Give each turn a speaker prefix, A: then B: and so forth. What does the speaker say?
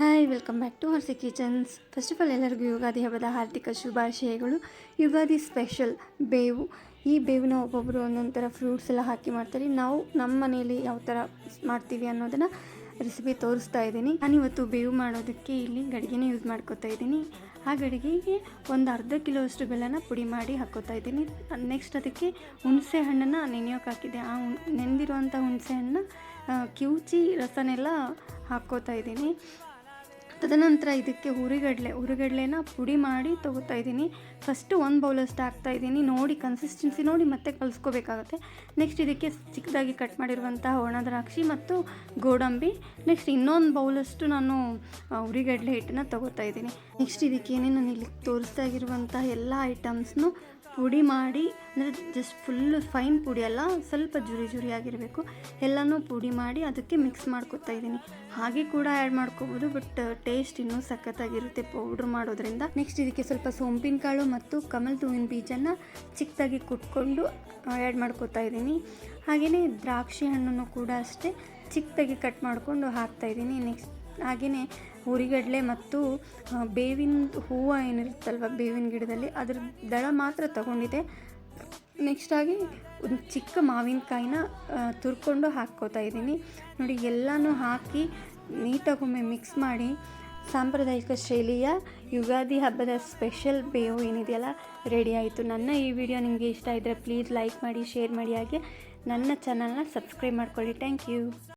A: Hi welcome back to Harsi kitchens first of all ಎಲ್ಲರಿಗೂ ಯುಗಾದಿ ಹಬ್ಬದ ಹಾರ್ದಿಕ ಶುಭಾಶಯಗಳು. ಯುಗಾದಿ ಸ್ಪೆಷಲ್ ಬೇವು. ಈ ಬೇವಿನ ಒಬ್ಬೊಬ್ಬರು ಒಂದೊಂದು ಥರ ಫ್ರೂಟ್ಸ್ ಎಲ್ಲ ಹಾಕಿ ಮಾಡ್ತಾರೆ. ನಾವು ನಮ್ಮ ಮನೆಯಲ್ಲಿ ಯಾವ ಥರ ಮಾಡ್ತೀವಿ ಅನ್ನೋದನ್ನು ರೆಸಿಪಿ ತೋರಿಸ್ತಾ ಇದ್ದೀನಿ. ನಾನಿವತ್ತು ಬೇವು ಮಾಡೋದಕ್ಕೆ ಇಲ್ಲಿ ಗಡಿಗೆನೇ ಯೂಸ್ ಮಾಡ್ಕೋತಾ ಇದ್ದೀನಿ. ಆ ಗಡಿಗೆಗೆ ಒಂದು ಅರ್ಧ ಕಿಲೋ ಅಷ್ಟು ಬೆಲ್ಲನ ಪುಡಿ ಮಾಡಿ ಹಾಕೋತಾ ಇದ್ದೀನಿ. ನೆಕ್ಸ್ಟ್ ಅದಕ್ಕೆ ಹುಣಸೆ ಹಣ್ಣನ್ನು ನೆನೆಯೋಕೆ ಹಾಕಿದ್ದೆ. ಆ ನೆನೆದಿರುವಂಥ ಹುಣಸೆ ಹಣ್ಣನ್ನ ಕಿವುಚಿ ರಸನೆಲ್ಲ ಹಾಕ್ಕೋತಾ ಇದ್ದೀನಿ. ತದನಂತರ ಇದಕ್ಕೆ ಹುರಿಗಡಲೆ, ಹುರಿಗಡಲೆನ ಪುಡಿ ಮಾಡಿ ತಗೋತಾ ಇದ್ದೀನಿ. ಫಸ್ಟು ಒಂದು ಬೌಲಷ್ಟು ಹಾಕ್ತಾ ಇದ್ದೀನಿ. ನೋಡಿ ಕನ್ಸಿಸ್ಟೆನ್ಸಿ ನೋಡಿ ಮತ್ತೆ ಕಲಿಸ್ಕೋಬೇಕಾಗುತ್ತೆ. ನೆಕ್ಸ್ಟ್ ಇದಕ್ಕೆ ಚಿಕ್ಕದಾಗಿ ಕಟ್ ಮಾಡಿರುವಂತಹ ಒಣ ದ್ರಾಕ್ಷಿ ಮತ್ತು ಗೋಡಂಬಿ. ನೆಕ್ಸ್ಟ್ ಇನ್ನೊಂದು ಬೌಲಷ್ಟು ನಾನು ಹುರಿಗಡಲೆ ಹಿಟ್ಟನ್ನ ತೊಗೋತಾ ಇದ್ದೀನಿ. ನೆಕ್ಸ್ಟ್ ಇದಕ್ಕೇನೆ ನಾನು ಇಲ್ಲಿ ತೋರಿಸ್ತಾ ಇರುವಂತಹ ಎಲ್ಲ ಐಟಮ್ಸ್ನು ಪುಡಿ ಮಾಡಿ, ಅಂದರೆ ಜಸ್ಟ್ ಫುಲ್ಲು ಫೈನ್ ಪುಡಿ ಅಲ್ಲ, ಸ್ವಲ್ಪ ಜುರಿ ಜುರಿ ಆಗಿರಬೇಕು. ಎಲ್ಲನೂ ಪುಡಿ ಮಾಡಿ ಅದಕ್ಕೆ ಮಿಕ್ಸ್ ಮಾಡ್ಕೊತಾ ಇದ್ದೀನಿ. ಹಾಗೆ ಕೂಡ ಆ್ಯಡ್ ಮಾಡ್ಕೋಬೋದು ಬಟ್ ಟೇಸ್ಟ್ ಇನ್ನೂ ಸಖತ್ತಾಗಿರುತ್ತೆ ಪೌಡ್ರ್ ಮಾಡೋದ್ರಿಂದ. ನೆಕ್ಸ್ಟ್ ಇದಕ್ಕೆ ಸ್ವಲ್ಪ ಸೋಂಪಿನ ಕಾಳು ಮತ್ತು ಕಮಲ್ ತೂವಿನ ಬೀಜನ ಚಿಕ್ಕದಾಗಿ ಕುಟ್ಕೊಂಡು ಆ್ಯಡ್ ಮಾಡ್ಕೋತಾ ಇದ್ದೀನಿ. ಹಾಗೆಯೇ ದ್ರಾಕ್ಷಿ ಹಣ್ಣನ್ನು ಕೂಡ ಅಷ್ಟೇ ಚಿಕ್ಕದಾಗಿ ಕಟ್ ಮಾಡಿಕೊಂಡು ಹಾಕ್ತಾಯಿದ್ದೀನಿ ನೆಕ್ಸ್ಟ್ ಹಾಗೆಯೇ ಹುರಿಗಡಲೆ ಮತ್ತು ಬೇವಿನ ಹೂವು ಏನಿರುತ್ತಲ್ವ ಬೇವಿನ ಗಿಡದಲ್ಲಿ, ಅದ್ರ ದಳ ಮಾತ್ರ ತಗೊಂಡಿದ್ದೆ. ನೆಕ್ಸ್ಟ್ ಆಗಿ ಒಂದು ಚಿಕ್ಕ ಮಾವಿನಕಾಯಿನ ತುರ್ಕೊಂಡು ಹಾಕ್ಕೋತಾ ಇದ್ದೀನಿ. ನೋಡಿ, ಎಲ್ಲನೂ ಹಾಕಿ ನೀಟಾಗೊಮ್ಮೆ ಮಿಕ್ಸ್ ಮಾಡಿ, ಸಾಂಪ್ರದಾಯಿಕ ಶೈಲಿಯ ಯುಗಾದಿ ಹಬ್ಬದ ಸ್ಪೆಷಲ್ ಬೇವು ಏನಿದೆಯಲ್ಲ ರೆಡಿ ಆಯಿತು. ನನ್ನ ಈ ವಿಡಿಯೋ ನಿಮಗೆ ಇಷ್ಟ ಇದ್ದರೆ ಪ್ಲೀಸ್ ಲೈಕ್ ಮಾಡಿ ಶೇರ್ ಮಾಡಿ, ಹಾಗೆ ನನ್ನ ಚಾನಲ್ನ ಸಬ್ಸ್ಕ್ರೈಬ್ ಮಾಡ್ಕೊಳ್ಳಿ. Thank you